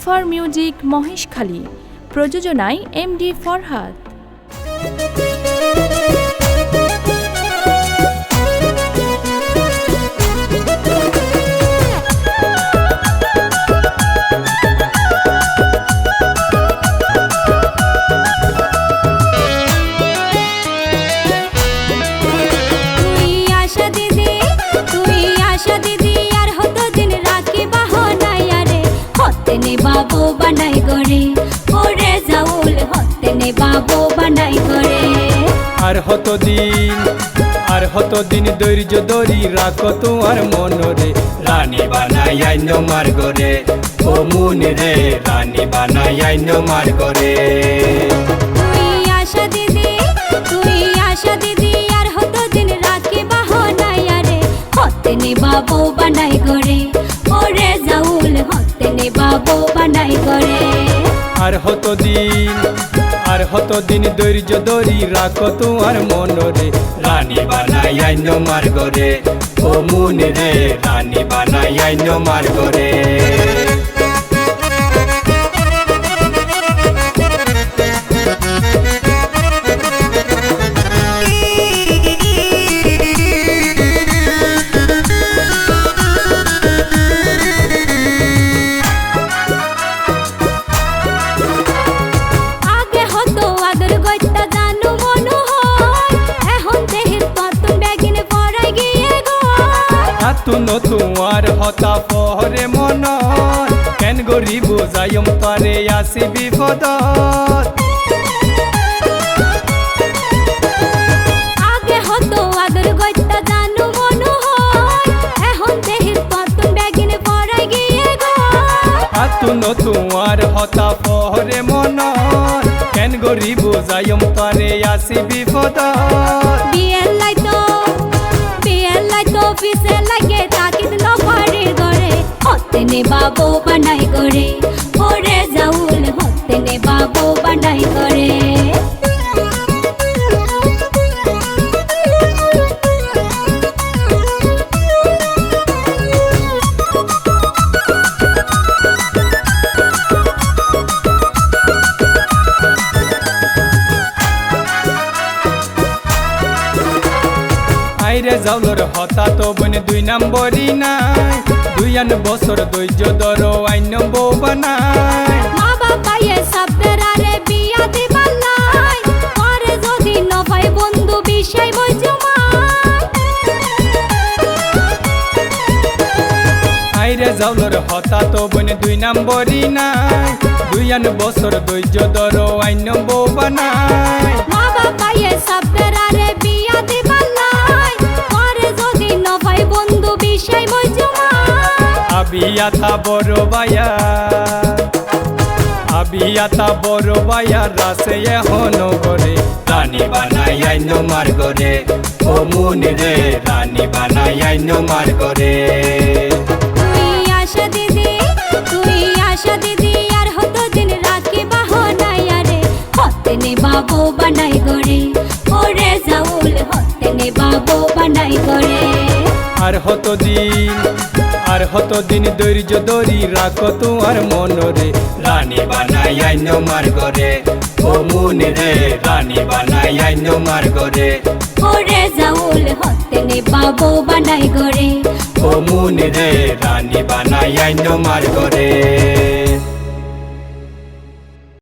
Zafar music Maheshkhali প্রযোজনায় MD Farhad. হতে বাবু বানাই করে ওরে জাউল হতে বাবু বানাই করে আর হত দিন আর হত দিন ধৈর্য ধরি রাখো তোমার মনরে। রানী বানাই আইন মার গরে ও মুন রে রানী বানাই আইন মার গরে তুই আশা দিদি তুই আশা দিদি আর হতো দিন রাখি বাহনায় রে হতে বাবু বাবু বানাই করে আর হত দিন, আর হত দিন ধৈর্য ধরি রাখো তোমার মনরে। রানী বানাই আইন মার গরে ও মুন রে রানী বানাই আইন মার আতু তোমার হতা পহরে মন। কেন গরি বুঝাইম পারে আসি বিপদ আগে হতো আদর গইতা জানু মনু এখন দেহির পতন ব্যাগিনে পড়াই গিয়ে গো। আতু তোমার হতা পহরে মন। কেন গরি বুঝাইম পারে আসি বিপদ বিয়ের লাইতো বানাই করে ওরে জাউল হতে বাবু যাওলর হতা তো বনে দুই নম্বরই নাই। দুই আন বছর ধৈর্য ধর আইন বউ বানাই। মা বাবা এ সাবরারে বিয়া দিবার পরে যদি নভাই বন্ধু বিষয় বজুমাই আইরে যাওলর হতা তো বনে দুই নম্বরই নাই। দুই আন বছর ধৈর্য ধর আইন বউ বানাই। মা বাবা এ সাবরারে আবিয়াতা বড় বায়া আবিয়াতা বড় বায়া রাসে এখন করে রানী বানাই আইন মার করে ও মুন রে রানী বানাই আইন মার তুই আশা দিদি তুই আশা দিদি আর হতো দিন রাখি বাহনায় রে হতে নে বাবু বানাই করে ওরে জাউল হতে বাবু বানাই করে আর হত দিন আর হত দিন ধৈর্য ধরি রাখো তোমার মনরে। রানী বানাই আইন মার করে ও মুন রে রানী বানাই আইন মার করে ওরে জাউল হতে নে বাবু বানাই গরে ও মুন রে রানী বানাই আইন মার করে